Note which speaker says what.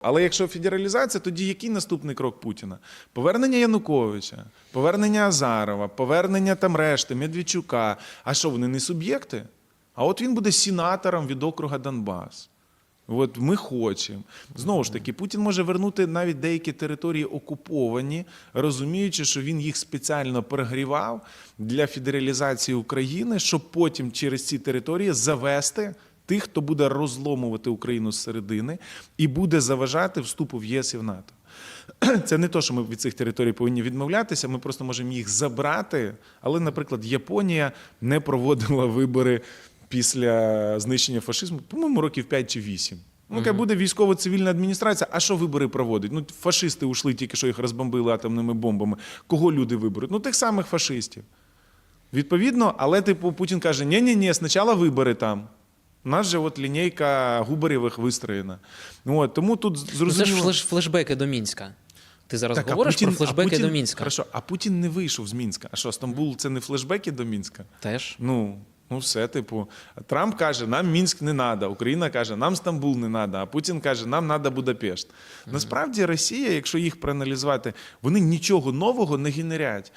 Speaker 1: Але якщо федералізація, тоді який наступний крок Путіна? Повернення Януковича, повернення Азарова, повернення там решти, Медведчука. А що вони не суб'єкти? А от він буде сенатором від округа Донбас. От ми хочемо. Знову ж таки, Путін може вернути навіть деякі території окуповані, розуміючи, що він їх спеціально перегрівав для федералізації України, щоб потім через ці території завести тих, хто буде розломувати Україну зсередини і буде заважати вступу в ЄС і в НАТО. Це не то, що ми від цих територій повинні відмовлятися. Ми просто можемо їх забрати. Але, наприклад, Японія не проводила вибори після знищення фашизму, по-моєму, років 5 чи 8. Ну, яка буде військово-цивільна адміністрація. А що вибори проводить? Ну, фашисти ушли тільки що їх розбомбили атомними бомбами. Кого люди виберуть? Ну, тих самих фашистів. Відповідно, але типу Путін каже: ні ні ні спочатку вибори там. У нас же от лінійка Губарєвих вистроєна. От, тому тут
Speaker 2: Ну, це ж флеш, флешбеки до Мінська. Ти зараз
Speaker 1: Так,
Speaker 2: говориш
Speaker 1: Путін-
Speaker 2: про флешбеки
Speaker 1: Путін,
Speaker 2: до Мінська.
Speaker 1: Хорошо, а Путін не вийшов з Мінська. А що, Стамбул це не флешбеки до Мінська?
Speaker 2: Теж.
Speaker 1: Ну, ну все, типу, Трамп каже, нам Мінськ не треба, Україна каже, нам Стамбул не треба, а Путін каже, нам треба Будапешт. Насправді Росія, якщо їх проаналізувати, вони нічого нового не генерять.